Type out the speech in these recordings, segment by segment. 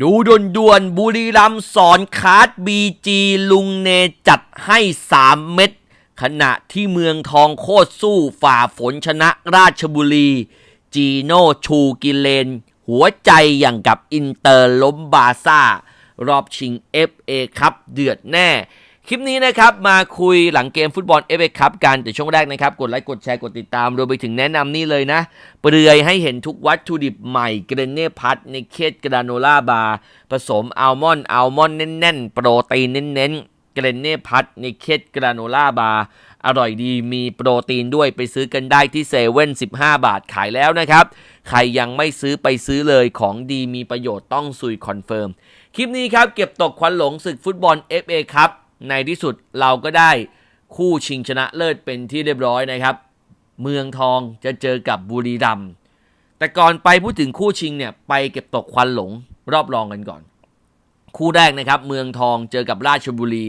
ดูด่วนด่วนๆบุรีรัมย์สอนคาร์ดบีจีลุงเนจัดให้ 3 เม็ดขณะที่เมืองทองโคตรสู้ฝ่าฝนชนะราชบุรี จีโน่ชูกิเลน หัวใจอย่างกับอินเตอร์ล้มบาซ่า รอบชิง FA ครับเดือดแน่ คลิปนี้นะครับมาคุยหลังเกมฟุตบอล FA ครับกันแต่ช่วงแรกนะครับ กดไลค์กดแชร์กดติดตามรวมไปถึงแนะนำนี่เลยนะ เปลือยให้เห็นทุกวัตถุดิบใหม่เกรเน่พัทในเคสกราโนล่าบาร์ผสมอัลมอนด์อัลมอนด์แน่นๆ โปรตีนเน้นๆ เกรเน่พัทในเคสกราโนล่าบาร์อร่อยดีมีโปรตีนด้วยไปซื้อกันได้ที่เซเว่น15บาทขายแล้วนะครับ ใครยังไม่ซื้อไปซื้อเลยของดีมีประโยชน์ต้องซุยคอนเฟิร์มคลิปนี้ครับเก็บตกควันหลงศึกฟุตบอล FA ครับ ในที่สุดเราก็ได้คู่ชิงชนะเลิศเป็นที่เรียบร้อยนะครับ เมืองทองจะเจอกับบุรีรัมย์แต่ก่อนไปพูดถึงคู่ชิงเนี่ยไปเก็บตกควันหลงรอบรองกันก่อน คู่แรกนะครับ เมืองทองเจอกับราชบุรี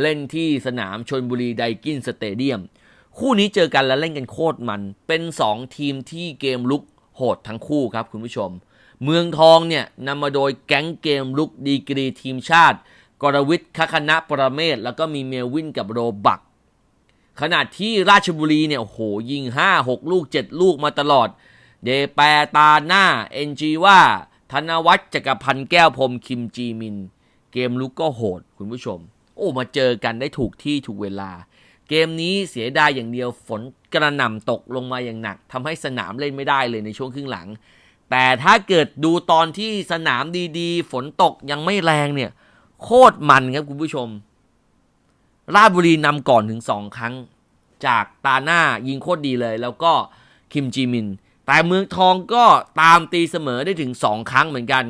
เล่นที่สนามชนบุรีไดกินสเตเดียม คู่นี้เจอกันแล้วเล่นกันโคตรมัน เป็น 2 ทีมที่เกมลุกโหดทั้งคู่ครับคุณผู้ชม เมืองทองเนี่ยนำมาโดยแก๊งเกมลุกดีกรีทีมชาติ กรวิทย์คคณะประเมศแล้วก็มีเมลวินกับโรบัก ขณะที่ราชบุรีเนี่ยโหยิง 5 6 ลูก 7 ลูกมาตลอด เดแปรตาหน้า เอ็นจีว่า ธนวัฒน์จักรพันธ์แก้วพรมคิมจีมิน เกมลุกก็โหดคุณผู้ชม โอ้มาเจอกันได้ถูกที่ถูกเวลา เกมนี้เสียดายอย่างเดียวฝนกระหน่ำตกลงมาอย่างหนักทำให้สนามเล่นไม่ได้เลยในช่วงครึ่งหลัง แต่ถ้าเกิดดูตอนที่สนามดีๆ ฝนตกยังไม่แรงเนี่ย โคตรมันครับคุณผู้ชม ราชบุรีนำก่อนถึง2ครั้ง จากตาหน้ายิงโคตรดีเลย แล้วก็คิมจีมิน แต่เมืองทองก็ตามตีเสมอได้ถึง2ครั้งเหมือนกัน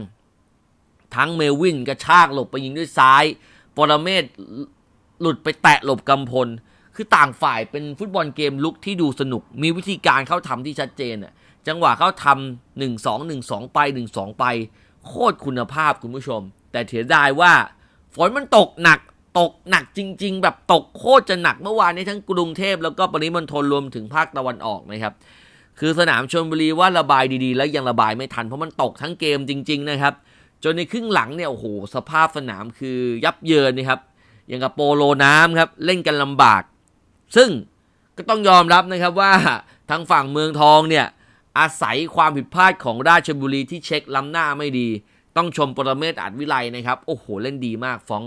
ทั้งเมลวินกระชากหลบไปยิงด้วยซ้าย ปรเมศหลุดไปแตะหลบกำพล คือต่างฝ่ายเป็นฟุตบอลเกมลุกที่ดูสนุก มีวิธีการเข้าทำที่ชัดเจนอะจังหวะเข้าทำหนึ่งสองหนึ่งสองไปหนึ่งสองไป โคตรคุณภาพคุณผู้ชม แต่เสียดายว่า ฝนมันตกหนักตกหนักจริง ๆ แบบตกโคตรจะหนักเมื่อวานนี้ทั้งกรุงเทพแล้วก็ปริมณฑลรวมถึงภาคตะวันออกนะครับ คือสนามชลบุรีว่าระบายดีๆ แล้วยังระบายไม่ทันเพราะมันตกทั้งเกมจริง ๆ นะครับ จนในครึ่งหลังเนี่ยโอ้โหสภาพสนามคือยับเยินนะครับอย่างกับโปโลน้ำครับเล่นกันลำบาก ซึ่งก็ต้องยอมรับนะครับว่าทางฝั่งเมืองทองเนี่ยอาศัยความผิดพลาดของราชบุรีที่เช็คล้ำหน้าไม่ดี ต้องชมปรเมศอาจวิไลนะครับ โอ้โห เล่นดีมากฟ้อง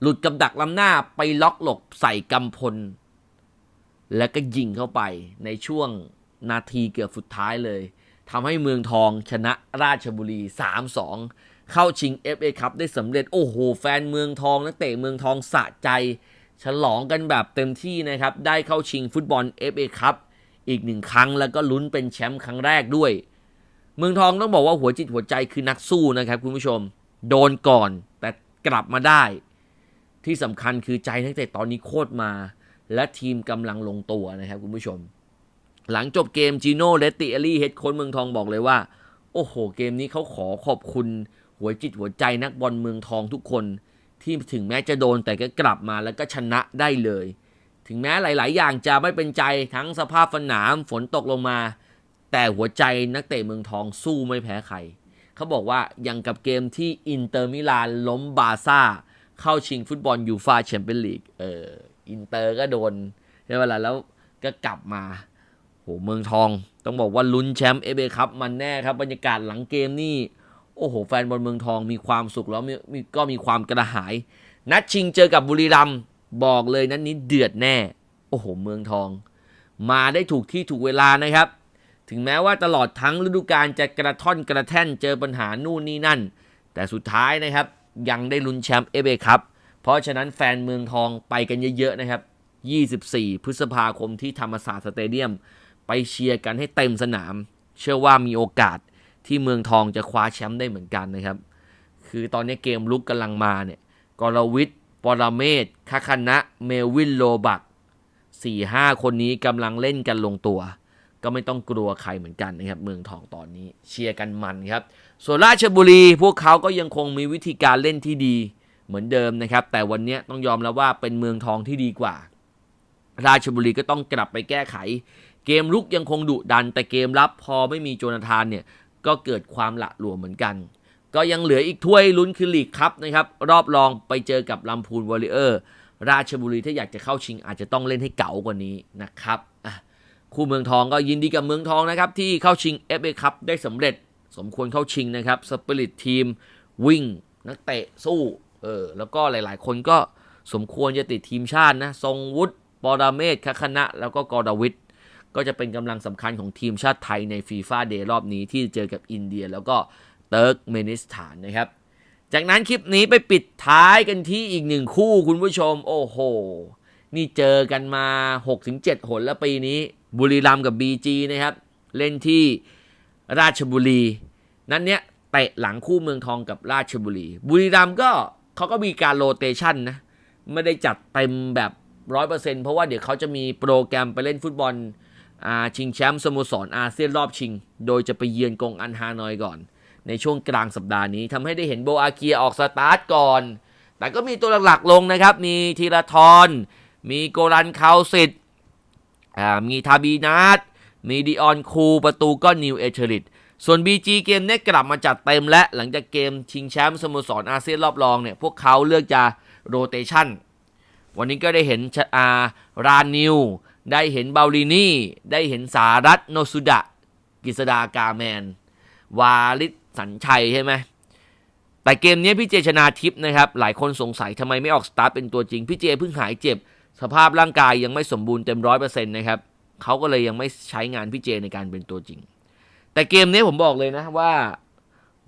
หลุดกับดักล้ำหน้าไปล็อกหลบใส่กำพล แล้วก็ยิงเข้าไปในช่วงนาทีเกือบสุดท้ายเลยทำให้เมืองทองชนะราชบุรี 3-2 เข้าชิง FA คัพได้สำเร็จ โอ้โห แฟนเมืองทองนักเตะเมืองทองสะใจ ฉลองกันแบบเต็มที่นะครับ ได้เข้าชิงฟุตบอล FA คัพอีกหนึ่งครั้งแล้วก็ลุ้นเป็นแชมป์ครั้งแรกด้วย เมืองทองต้องบอกว่าหัวจิตหัวใจคือนักสู้นะครับคุณผู้ชม โดนก่อนแต่กลับมาได้ ที่สำคัญคือใจนักเตะตอนนี้โคตรมา และทีมกำลังลงตัวนะครับคุณผู้ชม หลังจบเกมจีโน่เลตติเอลี่เฮดโค้ชเมืองทองบอกเลยว่า โอ้โห เกมนี้เขาขอขอบคุณหัวจิตหัวใจนักบอลเมืองทองทุกคนที่ถึงแม้จะโดนแต่ก็กลับมาแล้วก็ชนะได้เลย ถึงแม้หลาย ๆ อย่างจะไม่เป็นใจทั้งสภาพสนามฝนตกลงมา แต่หัวใจนักเตะเมืองทองสู้ไม่แพ้ใคร เขาบอกว่าอย่างกับเกมที่อินเตอร์มิลานล้มบาซ่า เข้าชิงฟุตบอลยูฟาแชมเปี้ยนลีก เออ อินเตอร์ก็โดนใช่ไหมล่ะแล้วก็กลับมา โห เมืองทอง ต้องบอกว่าลุ้นแชมป์เอเบครับมันแน่ครับ บรรยากาศหลังเกมนี่ โอ้โห แฟนบอลเมืองทองมีความสุขแล้วมีก็มีความกระหาย นัดชิงเจอกับบุรีรัมย์บอกเลยนัดนนี้เดือดแน่ โอ้โห เมืองทอง มาได้ถูกที่ถูกเวลานะครับ ถึงแม้ว่าตลอดทั้งฤดูกาลจะกระท่อนกระแท่นเจอปัญหานู่นนี่นั่น แต่สุดท้ายนะครับยังได้ลุ้นแชมป์เอเบครับ เพราะฉะนั้นแฟนเมืองทองไปกันเยอะๆนะครับ 24 พฤษภาคมที่ธรรมศาสตร์สเตเดียม ไปเชียร์กันให้เต็มสนาม เชื่อว่ามีโอกาสที่เมืองทองจะคว้าแชมป์ได้เหมือนกันนะครับ คือตอนนี้เกมลุกกำลังมาเนี่ยกรวิทย์ปรเมศคคณะ เมวินโลบักสี่ห้าคนนี้กำลังเล่นกันลงตัว ก็ไม่ต้องกลัวใครเหมือนกันนะครับเมืองทองตอนนี้เชียร์กันมันครับ ส่วนราชบุรีพวกเขาก็ยังคงมีวิธีการเล่นที่ดีเหมือนเดิมนะครับ แต่วันนี้ต้องยอมแล้วว่าเป็นเมืองทองที่ดีกว่า ราชบุรีก็ต้องกลับไปแก้ไข เกมลุกยังคงดุดัน แต่เกมรับพอไม่มีโจนาธานเนี่ยก็เกิดความหละหลวมเหมือนกัน ก็ยังเหลืออีกถ้วยลุ้นคือลีกครับนะครับรอบรองไปเจอกับลำพูนวอริเออร์ราชบุรีถ้าอยากจะเข้าชิงอาจจะต้องเล่นให้เก๋ากว่านี้นะครับอะ คู่เมืองทองก็ยินดีกับเมืองทองนะครับที่เข้าชิง FA คัพได้สำเร็จสมควรเข้าชิงนะครับสปิริตทีมวิ่ง นักเตะสู้เออแล้วก็หลายๆ คนก็สมควรจะติดทีมชาตินะทรงวุฒิปรเมศคคณะ แล้วก็กอดาวิทก็จะเป็นกำลังสำคัญของทีมชาติไทยในฟีฟ่าเดย์รอบนี้ที่เจอกับอินเดีย แล้วก็เติร์กเมนิสถานนะครับ จากนั้นคลิปนี้ไปปิดท้ายกันที่อีกหนึ่งคู่คุณผู้ชม โอ้โห นี่เจอกันมา 6-7หนแล้วปีนี้ บุรีรัมย์กับ BG นะครับ เล่นที่ราชบุรี นั้นเนี้ยเตะหลังคู่เมืองทองกับราชบุรี บุรีรัมย์ก็เขาก็มีการโรเตชันนะไม่ได้จัดเต็มแบบร้อยเปอร์เซ็นต์เพราะว่าเดี๋ยวเขาจะมีโปรแกรมไปเล่นฟุตบอลอาชิงแชมป์สโมสรอาเซียนรอบชิง โดยจะไปเยือนกงอันฮานอยก่อน ในช่วงกลางสัปดาห์นี้ทำให้ได้เห็นโบอาเกียออกสตาร์ทก่อน แต่ก็มีตัวหลักๆลงนะครับ มีธีรทรมีโกรันคาวสิต อ่ามีทาบีนาตมีดิออนคูประตูก็นิวเอเชริตส่วน BG เกมเนี้ยกลับมาจัดเต็มและหลังจากเกมชิงแชมป์สโมสรอาเซียนรอบรองเนี่ยพวกเขาเลือกจะโรเตชันวันนี้ก็ได้เห็นชอารานิว ได้เห็นเบาลินี่ ได้เห็นสารัตโนสุดะ กิษดากาแมน วาลิศสัญชัยใช่ไหมแต่เกมนี้พี่เจชนาทิพย์นะครับ หลายคนสงสัยทำไมไม่ออกสตาร์ทเป็นตัวจริง พี่เจเพิ่งหายเจ็บ สภาพร่างกายยังไม่สมบูรณ์เต็มร้อยเปอร์เซ็นต์นะครับเขาก็เลยยังไม่ใช้งานพี่เจในการเป็นตัวจริง แต่เกมนี้ผมบอกเลยนะว่า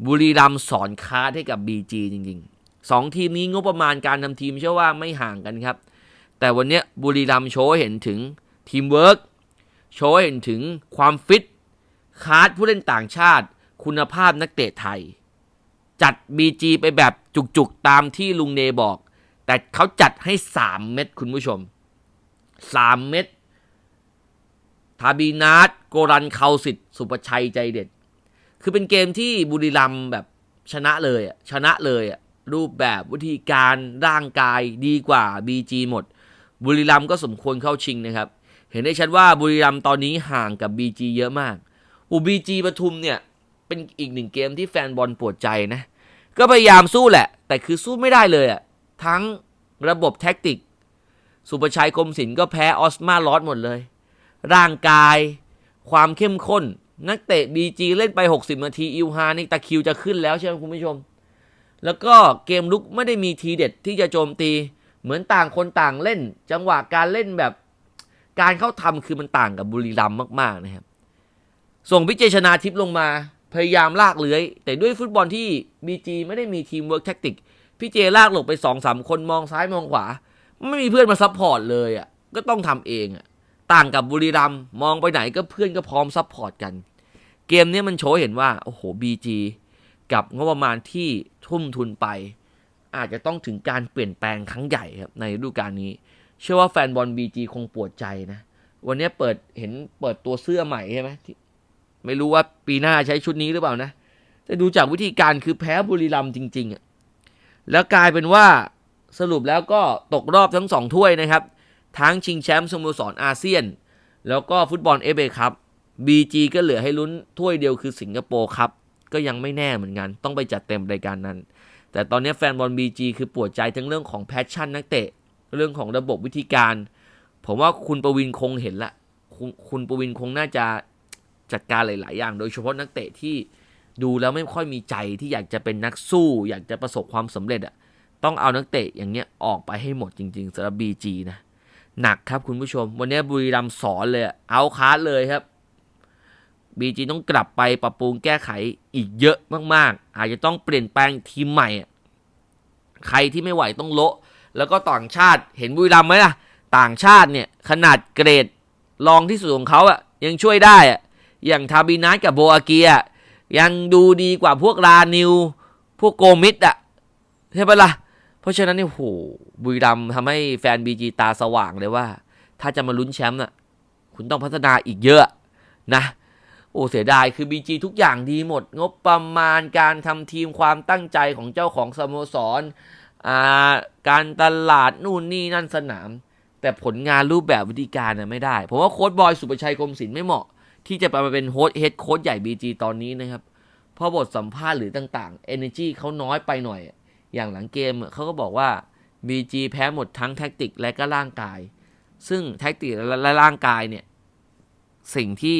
บุรีรัมสอนคาร์ดให้กับ BG จริงๆสองทีมนี้งบประมาณการทำทีมเชื่อว่าไม่ห่างกันครับ แต่วันนี้บุรีรัมโชว์เห็นถึงทีมเวิร์กโชว์เห็นถึงความฟิตคาร์ดผู้เล่นต่างชาติ คุณภาพนักเตะไทย จัด BG ไปแบบจุกๆ ตามที่ลุงเนบอก แต่เขาจัดให้3เม็ดคุณผู้ชม3เม็ดทาบีนาตโกรันเคาสิทธิ์สุประชัยใจเด็ด คือเป็นเกมที่บุรีรัมแบบชนะเลยอะชนะเลยอะรูปแบบวิธีการร่างกายดีกว่า BG หมด บุรีรัมก็สมควรเข้าชิงนะครับ เห็นได้ชัดว่าบุรีรัมตอนนี้ห่างกับ BG เยอะมากอู BG ปทุมเนี่ยเป็นอีกหนึ่งเกมที่แฟนบอลปวดใจนะ ก็พยายามสู้แหละ แต่คือสู้ไม่ได้เลยอะ ทั้งระบบแท็กติก สุประชัยคมศิลป์ก็แพ้ออสมาลอสหมดเลย ร่างกาย ความเข้มข้น นักเตะ BG เล่นไป 60 นาที อิวฮานี่ตะคิวจะขึ้นแล้วใช่ไหมคุณผู้ชม แล้วก็เกมลุกไม่ได้มีทีเด็ดที่จะโจมตี เหมือนต่างคนต่างเล่น จังหวะการเล่นแบบการเข้าทำคือมันต่างกับบุรีรัมย์มากๆนะครับ ส่งพิเจชนาทิพย์ลงมาพยายามลากเลื้อย แต่ด้วยฟุตบอลที่ BG ไม่ได้มีทีมเวิร์กแท็กติก พี่เจลากหลบไปสองสามคนมองซ้ายมองขวา ไม่มีเพื่อนมาซัพพอร์ตเลยอะก็ต้องทำเองอะต่างกับบุรีรัมมองไปไหนก็เพื่อนก็พร้อมซัพพอร์ตกัน เกมนี้มันโชว์เห็นว่า โอ้โห BG กับงบประมาณที่ทุ่มทุนไป อาจจะต้องถึงการเปลี่ยนแปลงครั้งใหญ่ครับในฤดูกาลนี้ เชื่อว่าแฟนบอล BG คงปวดใจนะ วันนี้เปิดเห็นเปิดตัวเสื้อใหม่ใช่ไหมที่ไม่รู้ว่าปีหน้าใช้ชุดนี้หรือเปล่านะ แต่ดูจากวิธีการคือแพ้บุรีรัมจริงๆอะ แล้วกลายเป็นว่าสรุปแล้วก็ตกรอบทั้งสองถ้วยนะครับ ทั้งชิงแชมป์สโมสรอาเซียน แล้วก็ฟุตบอลเอฟเอครับ BG ก็เหลือให้ลุ้นถ้วยเดียวคือสิงคโปร์ครับก็ยังไม่แน่เหมือนกัน ต้องไปจัดเต็มรายการนั้น แต่ตอนนี้แฟนบอล BG คือปวดใจทั้งเรื่องของแพชชั่นนักเตะ เรื่องของระบบวิธีการ ผมว่าคุณประวินคงเห็นละ คุณคุณประวินคงน่าจะจัดการหลาย ๆ อย่าง โดยเฉพาะนักเตะที่ ดูแล้วไม่ค่อยมีใจที่อยากจะเป็นนักสู้ อยากจะประสบความสำเร็จอะต้องเอานักเตะอย่างเงี้ยออกไปให้หมดจริงๆสำหรับ BG นะหนักครับคุณผู้ชม วันนี้บุรีรัมย์สอนเลยอะเอาคาร์ดเลยครับ BG ต้องกลับไปปรับปรุงแก้ไขอีกเยอะมากๆ อาจจะต้องเปลี่ยนแปลงทีมใหม่อะใครที่ไม่ไหวต้องโละ แล้วก็ต่างชาติเห็นบุรีรัมไหมล่ะ ต่างชาติเนี่ยขนาดเกรดรองที่สุดของเขาอะยังช่วยได้อะอย่างทาบินัสกับโบอาเกีย ยังดูดีกว่าพวกรานิว พวกโกมิดอะใช่ปะล่ะ เพราะฉะนั้นเนี่ยโหบุรีรัมทำให้แฟนบีจีตาสว่างเลยว่า ถ้าจะมาลุ้นแชมป์น่ะ คุณต้องพัฒนาอีกเยอะนะ โอ้เสียดายคือ BG ทุกอย่างดีหมด งบประมาณการทำทีมความตั้งใจของเจ้าของสโมสร การตลาดนู่นนี่นั่นสนาม แต่ผลงานรูปแบบวิธีการน่ะไม่ได้ ผมว่าโค้ชบอยสุประชัยคมศิลป์ไม่เหมาะ ที่จะไปมาเป็นโฮสเฮดโค้ชใหญ่ BG ตอนนี้นะครับเพราะบทสัมภาษณ์หรือต่างๆ energy เขาน้อยไปหน่อย อย่างหลังเกมเขาก็บอกว่า BG แพ้หมดทั้งแท็กติกและก็ร่างกาย ซึ่งแท็กติกและร่างกายเนี่ย สิ่งที่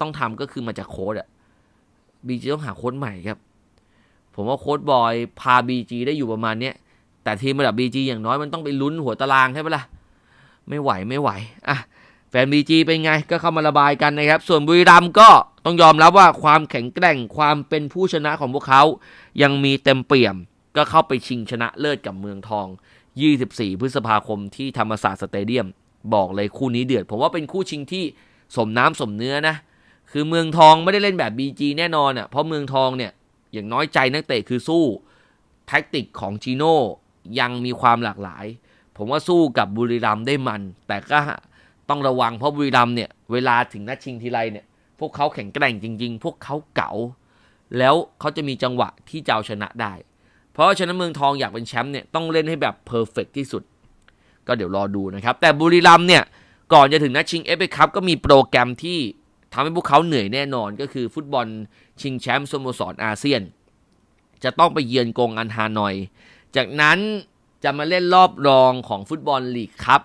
ต้องทำก็คือมาจากโค้ดอะ BG ต้องหาโค้ดใหม่ครับ ผมว่าโค้ดบอยพา BG ได้อยู่ประมาณเนี้ยแต่ทีมระดับ BG อย่างน้อยมันต้องไปลุ้นหัวตารางใช่ไหมล่ะ ไม่ไหวไม่ไหว อะ แฟน BG เป็นไงก็เข้ามาระบายกันนะครับ ส่วนบุรีรัมก็ต้องยอมรับว่าความแข็งแกร่งความเป็นผู้ชนะของพวกเขา ยังมีเต็มเปี่ยม ก็เข้าไปชิงชนะเลิศกับเมืองทอง 24 พฤษภาคมที่ธรรมศาสตร์สเตเดียม บอกเลยคู่นี้เดือด ผมว่าเป็นคู่ชิงที่สมน้ำสมเนื้อนะ คือเมืองทองไม่ได้เล่นแบบ BG แน่นอนอะเพราะเมืองทองเนี่ยอย่างน้อยใจนักเตะคือสู้แท็กติกของจีโน่ยังมีความหลากหลาย ผมว่าสู้กับบุรีรัมได้มัน แต่ก็ ต้องระวังเพราะบุรีรัมเนี่ยเวลาถึงนัดชิงทีไรเนี่ย พวกเขาแข็งแกร่งจริง ๆ พวกเขาเก๋าแล้วเขาจะมีจังหวะที่จะเอาชนะได้ เพราะฉะนั้นเมืองทองอยากเป็นแชมป์เนี่ยต้องเล่นให้แบบเพอร์เฟกที่สุด ก็เดี๋ยวรอดูนะครับ แต่บุรีรัมเนี่ยก่อนจะถึงนัดชิงเอฟเอคัพก็มีโปรแกรมที่ทำให้พวกเขาเหนื่อยแน่นอนก็คือฟุตบอลชิงแชมป์สโมสรอาเซียน จะต้องไปเยือนกงอันฮานอย จากนั้นจะมาเล่นรอบรองของฟุตบอลลีกครับ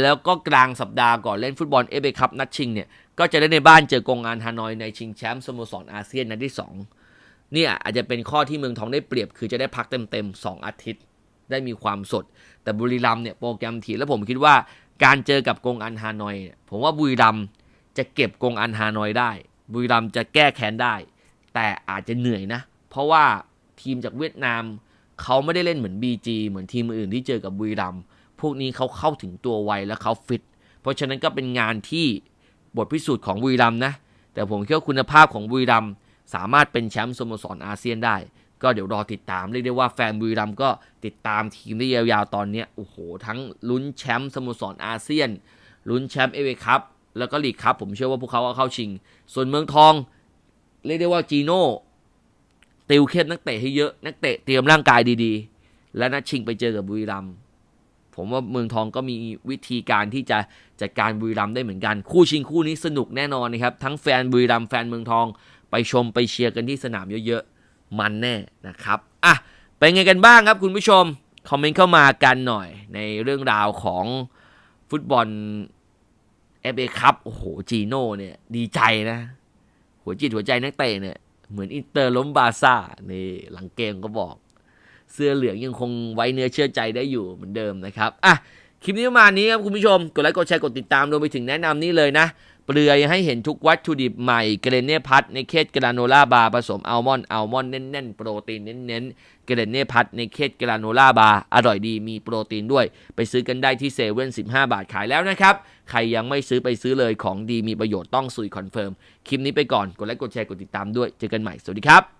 แล้วก็กลางสัปดาห์ก่อนเล่นฟุตบอลเอเอคัพนัดชิงเนี่ย ก็จะเล่นในบ้านเจอกงอันฮานอยในชิงแชมป์สโมสรอาเซียนนัดที่ 2 เนี่ยอาจจะเป็นข้อที่เมืองทองได้เปรียบ คือจะได้พักเต็มๆ 2 อาทิตย์ ได้มีความสด แต่บุรีรัมเนี่ยโปรแกรมถีแล้วผมคิดว่าการเจอกับกงอันฮานอยเนี่ยผมว่าบุรีรัมจะเก็บกงอันฮานอยได้ บุรีรัมจะแก้แค้นได้ แต่อาจจะเหนื่อยนะ เพราะว่าทีมจากเวียดนามเขาไม่ได้เล่นเหมือน BG เหมือนทีมอื่นที่เจอกับบุรีรัมย์ พวกนี้เขาเข้าถึงตัวไวและเขาฟิต เพราะฉะนั้นก็เป็นงานที่บทพิสูจน์ของบุรีรัมนะ แต่ผมคิดว่าคุณภาพของบุรีรัมสามารถเป็นแชมป์สโมสรอาเซียนได้ ก็เดี๋ยวรอติดตาม เรียกได้ว่าแฟนบุรีรัมก็ติดตามทีมได้ยาวๆตอนนี้โอ้โห ทั้งลุ้นแชมป์สโมสรอาเซียน ลุ้นแชมป์เอเวคัพแล้วก็ลีกคัพผมเชื่อว่าพวกเขาก็เข้าชิง ส่วนเมืองทอง เรียกได้ว่าจีโน่ติวเข้มนักเตะให้เยอะ นักเตะเตรียมร่างกายดีๆ และนัดชิงไปเจอกับบุรีรัมย์ ผมว่าเมืองทองก็มีวิธีการที่จะจัดการบุรีรัมย์ได้เหมือนกัน คู่ชิงคู่นี้สนุกแน่นอนนะครับ ทั้งแฟนบุรีรัมย์แฟนเมืองทอง ไปชมไปเชียร์กันที่สนามเยอะๆ มันแน่นะครับอะเป็นไงกันบ้างครับคุณผู้ชม คอมเมนต์เข้ามากันหน่อยในเรื่องราวของฟุตบอลเอฟเอคัพโอ้โหจีโน่เนี่ยดีใจนะ หัวจิตหัวใจนักเตะเนี่ยเหมือนอินเตอร์ล้มบาร์ซ่านี่หลังเกมก็บอก เสื้อเหลืองยังคงไว้เนื้อเชื่อใจได้อยู่เหมือนเดิมนะครับอะคลิปนี้ประมาณนี้ครับคุณผู้ชม กดไลค์กดแชร์กดติดตามรวมไปถึงแนะนำนี่เลยนะ เปลือยให้เห็นทุกวัตถุดิบใหม่เกรเน่พัทในเคสกราโนล่าบาร์ผสมอัลมอนด์อัลมอนด์แน่นๆ โปรตีนเน้นๆเกรเน่พัทในเคสกราโนล่าบาร์อร่อยดีมีโปรตีนด้วย ไปซื้อกันได้ที่เซเว่น15บาทขายแล้วนะครับ ใครยังไม่ซื้อไปซื้อเลยของดีมีประโยชน์ต้องสุยคอนเฟิร์มคลิปนี้ไปก่อนกดไลค์กดแชร์กดติดตามด้วยเจอกันใหม่สวัสดีครับ